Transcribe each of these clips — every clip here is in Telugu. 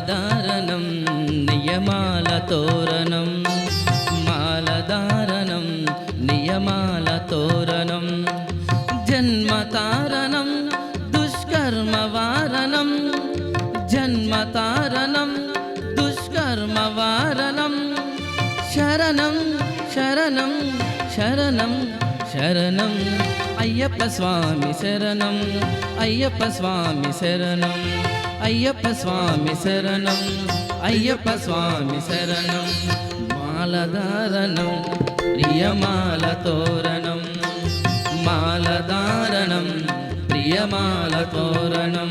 మాలధారణం నియమాల తోరణం. మాలధారణం నియమాల తోరణం. జన్మతారణం దుష్కర్మ వారణం జన్మతారణం దుష్కర్మ వారణం శరణం శరణం శరణం శరణం. అయ్యప్ప స్వామి శరణం అయ్యప్ప స్వామి శరణం. అయ్యప్ప స్వామి శరణం అయ్యప్ప స్వామి శరణం మాలధారణం ప్రియమాల తోరణం మాలధారణం ప్రియమాల తోరణం.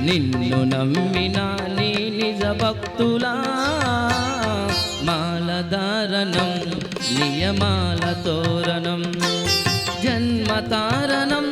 నిన్ను నమ్మిన నీ నిజ భక్తులా. మాలధారణం నియమాల తోరణం. జన్మతారణం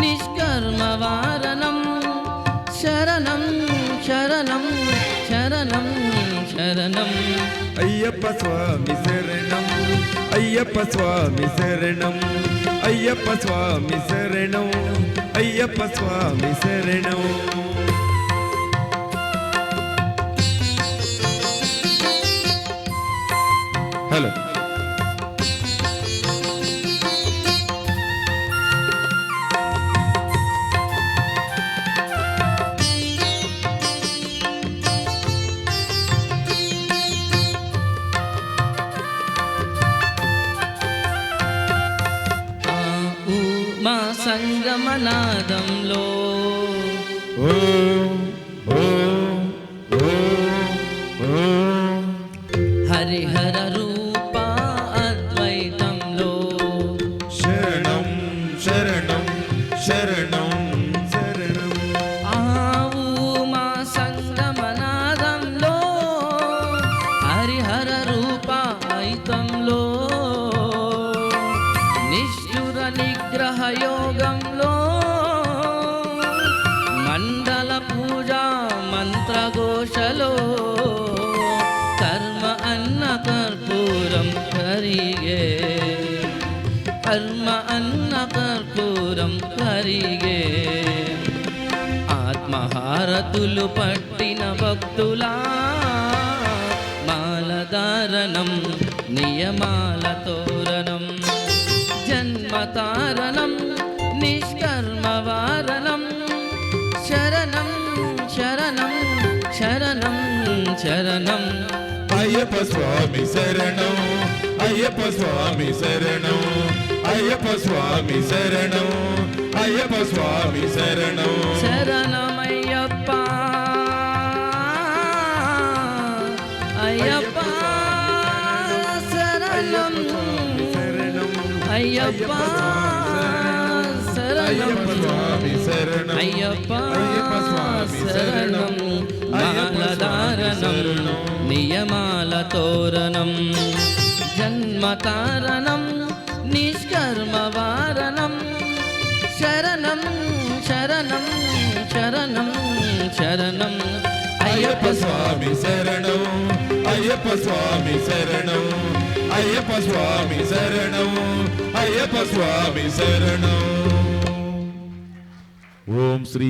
నిష్కర్మవారణం శరణం శరణం శరణం శరణం. అయ్యప్ప స్వామి శరణం అయ్యప్ప స్వామి శరణం అయ్యప్ప స్వామి శరణం. అయ్యప్ప స్వామి శరణం హలో సంగమనాదంలో. ఓ యోగంలో మండల పూజ మంత్రఘోషలో కర్మ అన్న కర్పూరం కరిగే కర్మ అన్న కర్పూరం కరిగే ఆత్మహారతులు పట్టిన భక్తులా మాలధారణం నియమాల తోరణం. జన్మతారణం శరణం శరణం అయ్యప్ప స్వామి శరణం అయ్యప్ప స్వామి శరణం అయ్యప్ప స్వామి శరణం అయ్యప్ప స్వామి శరణం. శరణమయ్యప్ప అయ్యప్ప శరణం. అయ్యప్ప అయ్యప్ప శరణం మాలధారణం. నియమాల తోరణం జన్మతారణం నిష్కర్మ వారణం శరణం శరణం శరణం శరణం అయ్యప్ప స్వామి శరణం అయ్యప్ప స్వామి శరణం అయ్యప్ప స్వామి శరణం అయ్యప్ప స్వామి శరణం ఓం శ్రీ